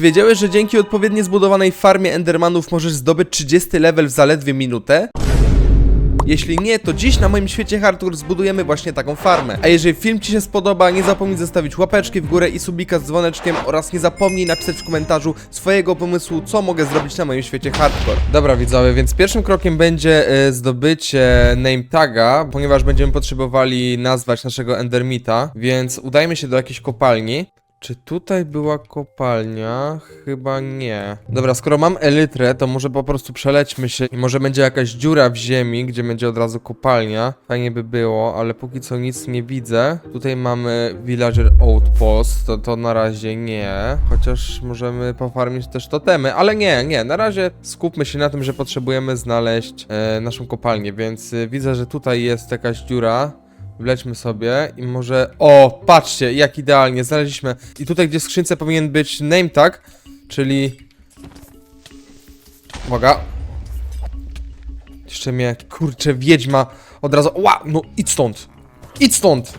czy wiedziałeś, że dzięki odpowiednio zbudowanej farmie Endermanów możesz zdobyć 30 level w zaledwie minutę? Jeśli nie, to dziś na moim świecie hardcore zbudujemy właśnie taką farmę. A jeżeli film Ci się spodoba, nie zapomnij zostawić łapeczki w górę i subika z dzwoneczkiem oraz nie zapomnij napisać w komentarzu swojego pomysłu, co mogę zrobić na moim świecie hardcore. Dobra widzowie, więc pierwszym krokiem będzie e, zdobycie name taga, ponieważ będziemy potrzebowali nazwać naszego endermita, więc udajmy się do jakiejś kopalni. Czy tutaj była kopalnia? Chyba nie. Dobra, skoro mam elytrę, to może po prostu przelećmy się i może będzie jakaś dziura w ziemi, gdzie będzie od razu kopalnia. Fajnie by było, ale póki co nic nie widzę. Tutaj mamy villager outpost, to, to na razie nie. Chociaż możemy pofarmić też totemy, ale nie, nie. Na razie skupmy się na tym, że potrzebujemy znaleźć e, naszą kopalnię, więc e, widzę, że tutaj jest jakaś dziura. Wlećmy sobie i może... O, patrzcie, jak idealnie, znaleźliśmy. I tutaj, gdzie skrzynce powinien być name tag, czyli... Uwaga. Jeszcze mnie, kurczę, wiedźma od razu... Ła, no idź stąd. Idź stąd.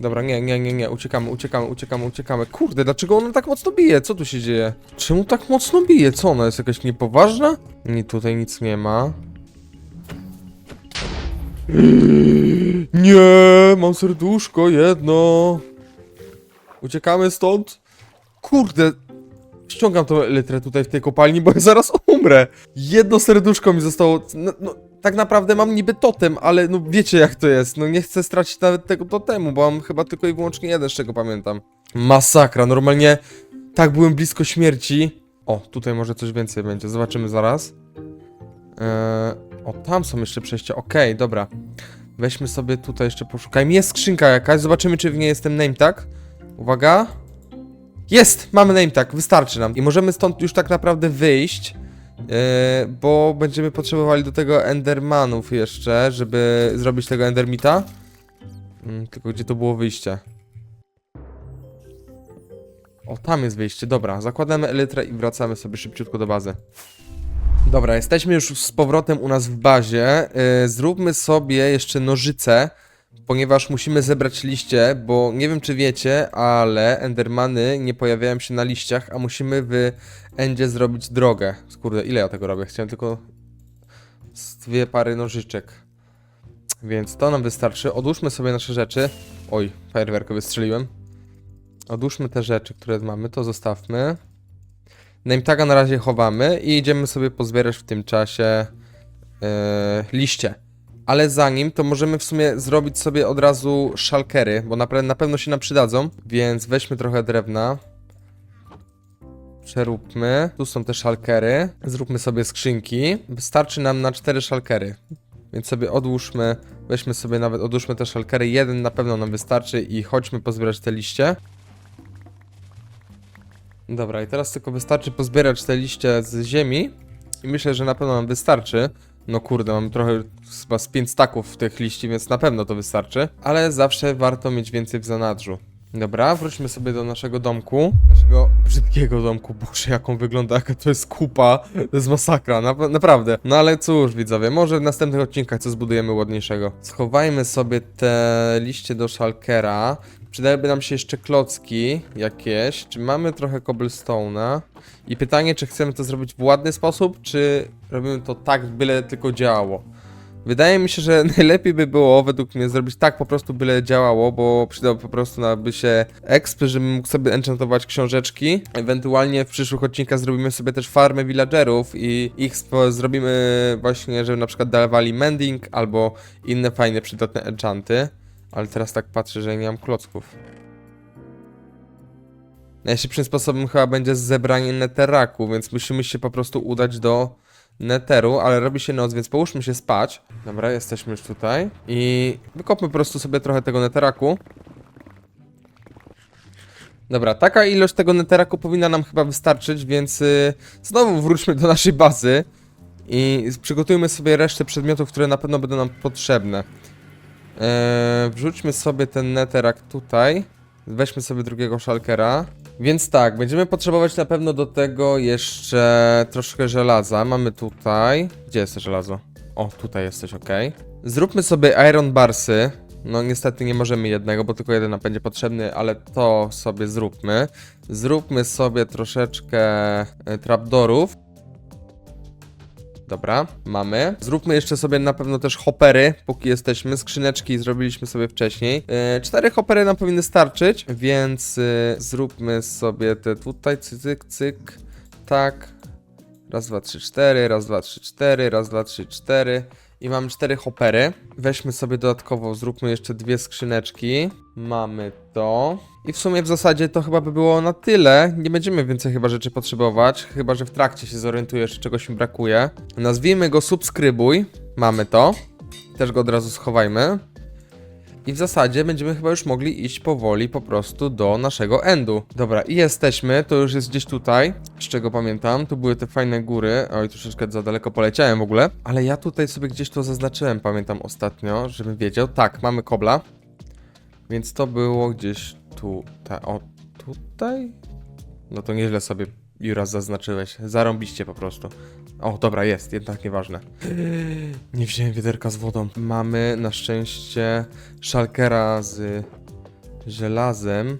Dobra, nie, nie, nie, nie, uciekamy, uciekamy, uciekamy, uciekamy. Kurde, dlaczego ona tak mocno bije? Co tu się dzieje? Czemu tak mocno bije? Co, ona jest jakaś niepoważna? Nie, tutaj nic nie ma. Nie, mam serduszko jedno. Uciekamy stąd. Kurde, ściągam tą litrę tutaj w tej kopalni, bo ja zaraz umrę. Jedno serduszko mi zostało. No, no, tak naprawdę mam niby totem, ale no wiecie jak to jest. No nie chcę stracić nawet tego totemu, bo mam chyba tylko i wyłącznie jeden, z czego pamiętam. Masakra, normalnie tak byłem blisko śmierci. O, tutaj może coś więcej będzie, zobaczymy zaraz. Eee, o, tam są jeszcze przejścia. Okej, dobra. Weźmy sobie tutaj jeszcze poszukajmy. Jest skrzynka jakaś, zobaczymy czy w niej jest ten name tag. Uwaga. Jest! Mamy name tag, wystarczy nam. I możemy stąd już tak naprawdę wyjść, e, bo będziemy potrzebowali do tego endermanów jeszcze, żeby zrobić tego endermita. Mm, tylko gdzie to było wyjście? O, tam jest wyjście, dobra. Zakładamy elytrę i wracamy sobie szybciutko do bazy. Dobra, jesteśmy już z powrotem u nas w bazie. Yy, zróbmy sobie jeszcze nożyce, ponieważ musimy zebrać liście, bo nie wiem czy wiecie, ale endermany nie pojawiają się na liściach, a musimy w endzie zrobić drogę. Kurde, ile ja tego robię? Chciałem tylko z dwie pary nożyczek. Więc to nam wystarczy. Odłóżmy sobie nasze rzeczy. Oj, fajerwerkę wystrzeliłem. Odłóżmy te rzeczy, które mamy, to zostawmy. Name taga na razie chowamy i idziemy sobie pozbierać w tym czasie yy, liście. Ale zanim, to możemy w sumie zrobić sobie od razu szalkery, bo na, na pewno się nam przydadzą, więc weźmy trochę drewna. Przeróbmy. Tu są te szalkery. Zróbmy sobie skrzynki. Wystarczy nam na cztery szalkery. Więc sobie odłóżmy, weźmy sobie nawet, odłóżmy te szalkery. Jeden na pewno nam wystarczy i chodźmy pozbierać te liście. Dobra, i teraz tylko wystarczy pozbierać te liście z ziemi i myślę, że na pewno nam wystarczy. No kurde, mam trochę chyba z 5 staków tych liści, więc na pewno to wystarczy. Ale zawsze warto mieć więcej w zanadrzu. Dobra, wróćmy sobie do naszego domku. Naszego brzydkiego domku. Boże, jaką wygląda, jaka to jest kupa. To jest masakra, na, naprawdę. No ale cóż, widzowie, może w następnych odcinkach co zbudujemy ładniejszego. Schowajmy sobie te liście do szalkera. Przydałyby nam się jeszcze klocki jakieś. Czy mamy trochę cobblestone'a? I pytanie, czy chcemy to zrobić w ładny sposób, czy robimy to tak, byle tylko działało. Wydaje mi się, że najlepiej by było według mnie zrobić tak po prostu byle działało, bo przydał po prostu na by się exp, żebym mógł sobie enchantować książeczki. Ewentualnie w przyszłych odcinkach zrobimy sobie też farmę villagerów i ich zrobimy właśnie, żeby na przykład dawali mending albo inne fajne przydatne enchanty. Ale teraz tak patrzę, że nie mam klocków. Najszybszym sposobem chyba będzie zebranie neteraku, więc musimy się po prostu udać do neteru, ale robi się noc, więc połóżmy się spać. Dobra, jesteśmy już tutaj. I wykopmy po prostu sobie trochę tego neteraku. Dobra, taka ilość tego neteraku powinna nam chyba wystarczyć, więc y, znowu wróćmy do naszej bazy i przygotujmy sobie resztę przedmiotów, które na pewno będą nam potrzebne. Eee, wrzućmy sobie ten neterak tutaj. Weźmy sobie drugiego szalkera. Więc tak, będziemy potrzebować na pewno do tego jeszcze troszkę żelaza. Mamy tutaj. Gdzie jest to żelazo? O, tutaj jesteś, ok. Zróbmy sobie iron barsy. No niestety nie możemy jednego, bo tylko jeden nam będzie potrzebny, ale to sobie zróbmy. Zróbmy sobie troszeczkę e, trapdorów. Dobra, mamy. Zróbmy jeszcze sobie na pewno też hopery, póki jesteśmy. Skrzyneczki zrobiliśmy sobie wcześniej. E, cztery hopery nam powinny starczyć, więc e, zróbmy sobie te tutaj, cyk, cyk, tak. Raz, dwa, trzy, cztery, raz, dwa, trzy, cztery, raz, dwa, trzy, cztery. I mam cztery hopery. Weźmy sobie dodatkowo, zróbmy jeszcze dwie skrzyneczki. Mamy to. I w sumie w zasadzie to chyba by było na tyle. Nie będziemy więcej chyba rzeczy potrzebować. Chyba, że w trakcie się zorientujesz, czy czegoś mi brakuje. Nazwijmy go subskrybuj. Mamy to. Też go od razu schowajmy. I w zasadzie będziemy chyba już mogli iść powoli po prostu do naszego endu. Dobra, i jesteśmy, to już jest gdzieś tutaj, z czego pamiętam. Tu były te fajne góry. Oj, troszeczkę za daleko poleciałem w ogóle. Ale ja tutaj sobie gdzieś to zaznaczyłem, pamiętam ostatnio, żebym wiedział. Tak, mamy kobla. Więc to było gdzieś tutaj. O, tutaj? No to nieźle sobie Jura zaznaczyłeś. Zarąbiście po prostu. O, dobra, jest, jednak nieważne. Nie wziąłem wiaderka z wodą. Mamy na szczęście szalkera z żelazem,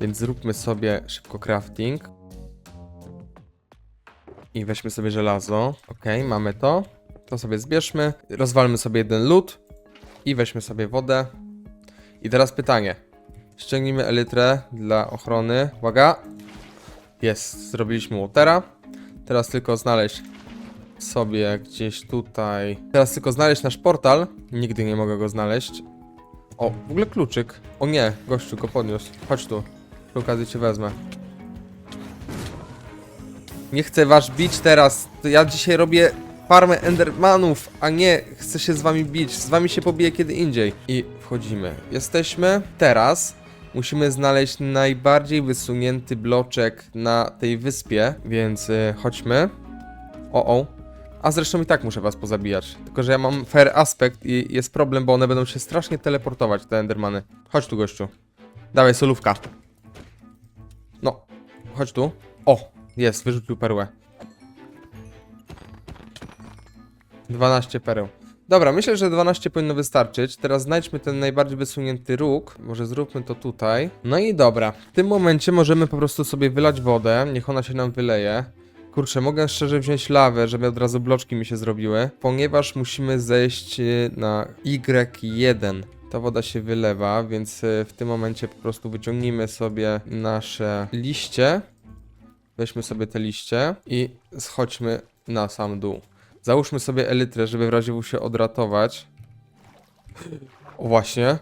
więc zróbmy sobie szybko crafting. I weźmy sobie żelazo. Ok, mamy to. To sobie zbierzmy. Rozwalmy sobie jeden lód. I weźmy sobie wodę. I teraz pytanie. Ściągnijmy elytrę dla ochrony. Uwaga. Jest, zrobiliśmy watera. Teraz tylko znaleźć sobie gdzieś tutaj. Teraz tylko znaleźć nasz portal. Nigdy nie mogę go znaleźć. O, w ogóle kluczyk. O nie, gościu go podniósł. Chodź tu. Przy okazji cię wezmę. Nie chcę was bić teraz. Ja dzisiaj robię farmę Endermanów, a nie chcę się z wami bić. Z wami się pobiję kiedy indziej. I wchodzimy. Jesteśmy teraz. Musimy znaleźć najbardziej wysunięty bloczek na tej wyspie, więc y, chodźmy. O, o. A zresztą i tak muszę was pozabijać. Tylko, że ja mam fair aspekt i jest problem, bo one będą się strasznie teleportować, te endermany. Chodź tu, gościu. Dawaj, solówka. No, chodź tu. O, jest, wyrzucił perłę. 12 pereł. Dobra, myślę, że 12 powinno wystarczyć. Teraz znajdźmy ten najbardziej wysunięty róg. Może zróbmy to tutaj. No i dobra. W tym momencie możemy po prostu sobie wylać wodę. Niech ona się nam wyleje. Kurczę, mogę szczerze wziąć lawę, żeby od razu bloczki mi się zrobiły, ponieważ musimy zejść y, na Y1. Ta woda się wylewa, więc y, w tym momencie po prostu wyciągnijmy sobie nasze liście. Weźmy sobie te liście i schodźmy na sam dół. Załóżmy sobie elytrę, żeby w razie się odratować. O właśnie.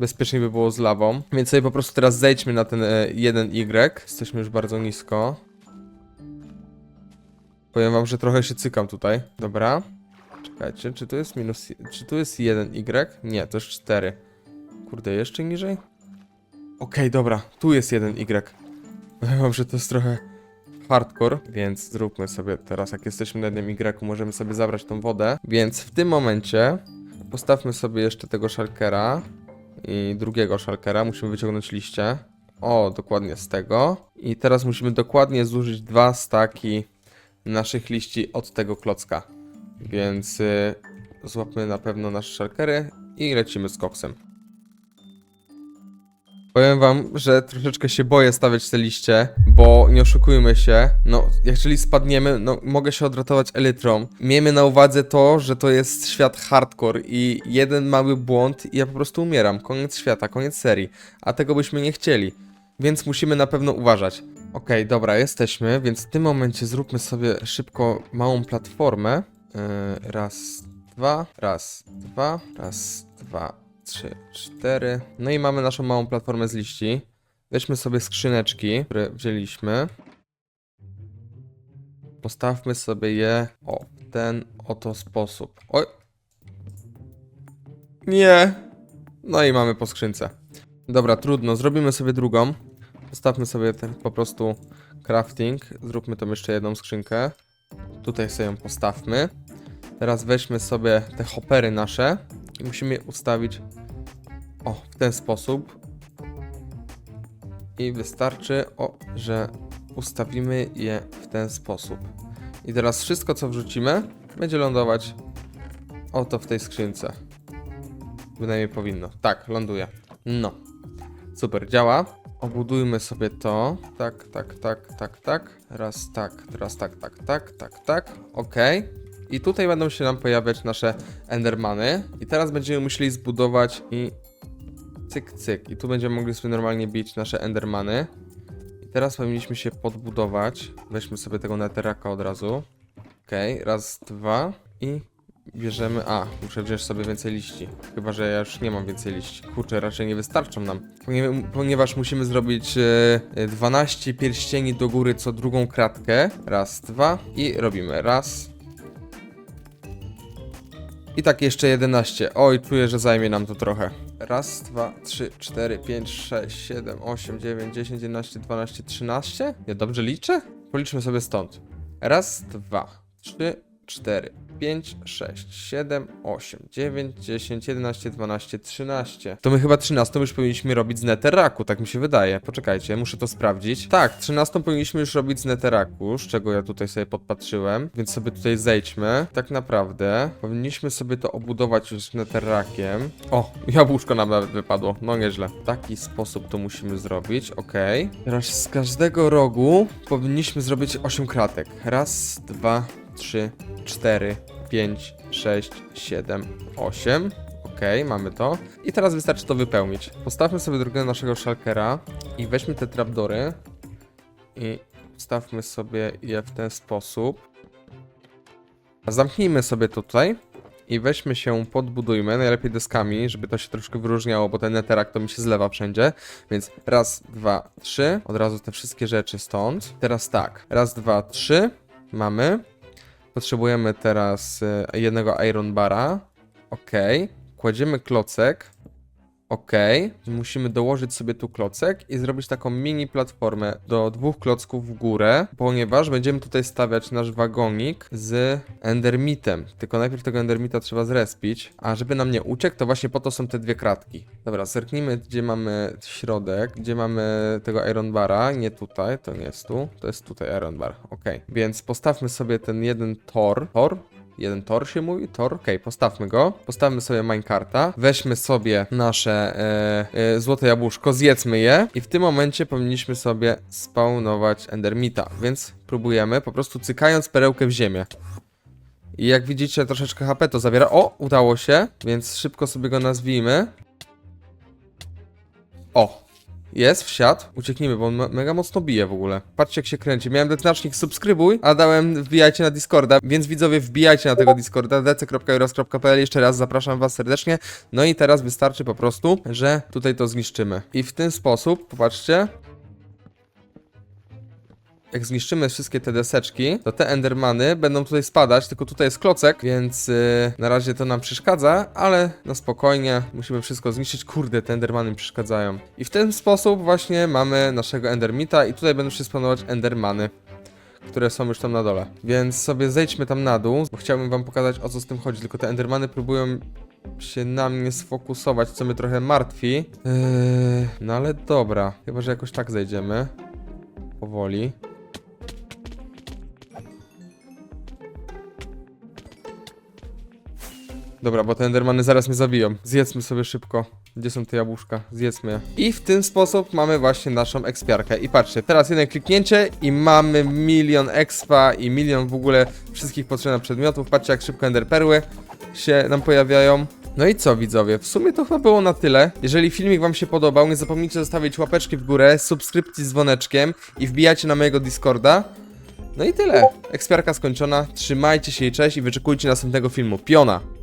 Bezpiecznie by było z lawą. Więc sobie po prostu teraz zejdźmy na ten e, 1Y. Jesteśmy już bardzo nisko. Powiem wam, że trochę się cykam tutaj. Dobra. Czekajcie, czy tu jest minus... Czy tu jest 1Y? Nie, to jest 4. Kurde, jeszcze niżej? Okej, dobra. Tu jest 1Y. Powiem wam, że to jest trochę hardcore, więc zróbmy sobie teraz, jak jesteśmy na jednym Y, możemy sobie zabrać tą wodę. Więc w tym momencie postawmy sobie jeszcze tego szalkera i drugiego szalkera. Musimy wyciągnąć liście. O, dokładnie z tego. I teraz musimy dokładnie zużyć dwa staki naszych liści od tego klocka. Więc y, złapmy na pewno nasze szalkery i lecimy z koksem. Powiem wam, że troszeczkę się boję stawiać te liście, bo nie oszukujmy się, no jeżeli spadniemy, no mogę się odratować elytrą. Miejmy na uwadze to, że to jest świat hardcore i jeden mały błąd i ja po prostu umieram. Koniec świata, koniec serii, a tego byśmy nie chcieli. Więc musimy na pewno uważać. Okej, dobra, jesteśmy, więc w tym momencie zróbmy sobie szybko małą platformę. Yy, raz, dwa, raz, dwa, raz, dwa, trzy, cztery. No i mamy naszą małą platformę z liści. Weźmy sobie skrzyneczki, które wzięliśmy. Postawmy sobie je o ten oto sposób. Oj. Nie. No i mamy po skrzynce. Dobra, trudno. Zrobimy sobie drugą. Postawmy sobie ten po prostu crafting. Zróbmy tą jeszcze jedną skrzynkę. Tutaj sobie ją postawmy. Teraz weźmy sobie te hopery nasze i musimy je ustawić o, w ten sposób. I wystarczy, o, że ustawimy je w ten sposób. I teraz wszystko, co wrzucimy, będzie lądować oto w tej skrzynce. Bynajmniej powinno. Tak, ląduje. No. Super, działa. Obudujmy sobie to. Tak, tak, tak, tak, tak. Raz tak, teraz tak, tak, tak, tak, tak. Okej. I tutaj będą się nam pojawiać nasze endermany. I teraz będziemy musieli zbudować i cyk, cyk. I tu będziemy mogli sobie normalnie bić nasze endermany. I teraz powinniśmy się podbudować. Weźmy sobie tego netheraka od razu. Okej, raz, dwa i bierzemy... A, muszę wziąć sobie więcej liści. Chyba, że ja już nie mam więcej liści. Kurczę, raczej nie wystarczą nam. Ponie- Ponieważ musimy zrobić e, e, 12 pierścieni do góry co drugą kratkę. Raz, dwa i robimy. Raz. I tak jeszcze 11. Oj, czuję, że zajmie nam to trochę. Raz, dwa, trzy, cztery, pięć, sześć, siedem, osiem, dziewięć, dziesięć, jedenaście, dwanaście, trzynaście? Ja dobrze liczę? Policzmy sobie stąd. Raz, dwa, trzy, cztery, pięć, sześć, siedem, osiem, dziewięć, dziesięć, jedenaście, dwanaście, trzynaście. To my chyba trzynastą już powinniśmy robić z neteraku, tak mi się wydaje. Poczekajcie, muszę to sprawdzić. Tak, trzynastą powinniśmy już robić z neteraku, z czego ja tutaj sobie podpatrzyłem, więc sobie tutaj zejdźmy. Tak naprawdę powinniśmy sobie to obudować już z neterakiem. O, jabłuszko nam nawet wypadło, no nieźle. W taki sposób to musimy zrobić, okej. Teraz z każdego rogu powinniśmy zrobić 8 kratek. Raz, dwa, trzy, cztery, pięć, sześć, siedem, osiem. Okej, mamy to. I teraz wystarczy to wypełnić. Postawmy sobie drugiego naszego shulkera i weźmy te trapdory i stawmy sobie je w ten sposób. Zamknijmy sobie tutaj i weźmy się, podbudujmy, najlepiej deskami, żeby to się troszkę wyróżniało, bo ten neterak to mi się zlewa wszędzie. Więc raz, dwa, trzy, od razu te wszystkie rzeczy stąd. Teraz tak, raz, dwa, trzy, mamy. Potrzebujemy teraz e, jednego iron bara. Ok. Kładziemy klocek. Ok. Musimy dołożyć sobie tu klocek i zrobić taką mini platformę do dwóch klocków w górę, ponieważ będziemy tutaj stawiać nasz wagonik z endermitem. Tylko najpierw tego endermita trzeba zrespić, a żeby nam nie uciekł, to właśnie po to są te dwie kratki. Dobra, zerknijmy, gdzie mamy środek, gdzie mamy tego iron bara. Nie tutaj, to nie jest tu, to jest tutaj iron bar. Ok. Więc postawmy sobie ten jeden tor. Tor? Jeden tor się mówi? Tor? Okej, postawmy go. Postawmy sobie minecarta. Weźmy sobie nasze e, e, złote jabłuszko, zjedzmy je i w tym momencie powinniśmy sobie spawnować endermita. Więc próbujemy, po prostu cykając perełkę w ziemię. I jak widzicie, troszeczkę HP to zabiera. O, udało się, więc szybko sobie go nazwijmy. O, jest, wsiadł. Ucieknijmy, bo on me- mega mocno bije w ogóle. Patrzcie jak się kręci. Miałem znacznik subskrybuj, a dałem wbijajcie na Discorda, więc widzowie wbijajcie na tego Discorda dc.euros.pl Jeszcze raz zapraszam was serdecznie. No i teraz wystarczy po prostu, że tutaj to zniszczymy. I w ten sposób, popatrzcie, jak zniszczymy wszystkie te deseczki, to te endermany będą tutaj spadać, tylko tutaj jest klocek, więc yy, na razie to nam przeszkadza, ale no spokojnie, musimy wszystko zniszczyć. Kurde, te endermany mi przeszkadzają. I w ten sposób właśnie mamy naszego endermita i tutaj będą się spawnować endermany które są już tam na dole. Więc sobie zejdźmy tam na dół, bo chciałbym wam pokazać o co z tym chodzi, tylko te endermany próbują się na mnie sfokusować, co mnie trochę martwi. Yy, no ale dobra, chyba że jakoś tak zejdziemy. Powoli. Dobra, bo te endermany zaraz mnie zabiją. Zjedzmy sobie szybko. Gdzie są te jabłuszka? Zjedzmy je. I w ten sposób mamy właśnie naszą ekspiarkę. I patrzcie, teraz jedno kliknięcie i mamy milion expa i milion w ogóle wszystkich potrzebnych przedmiotów. Patrzcie jak szybko enderperły się nam pojawiają. No i co widzowie, w sumie to chyba było na tyle. Jeżeli filmik wam się podobał, nie zapomnijcie zostawić łapeczki w górę, subskrypcji z dzwoneczkiem i wbijajcie na mojego Discorda. No i tyle. Ekspiarka skończona. Trzymajcie się i cześć i wyczekujcie następnego filmu. Piona!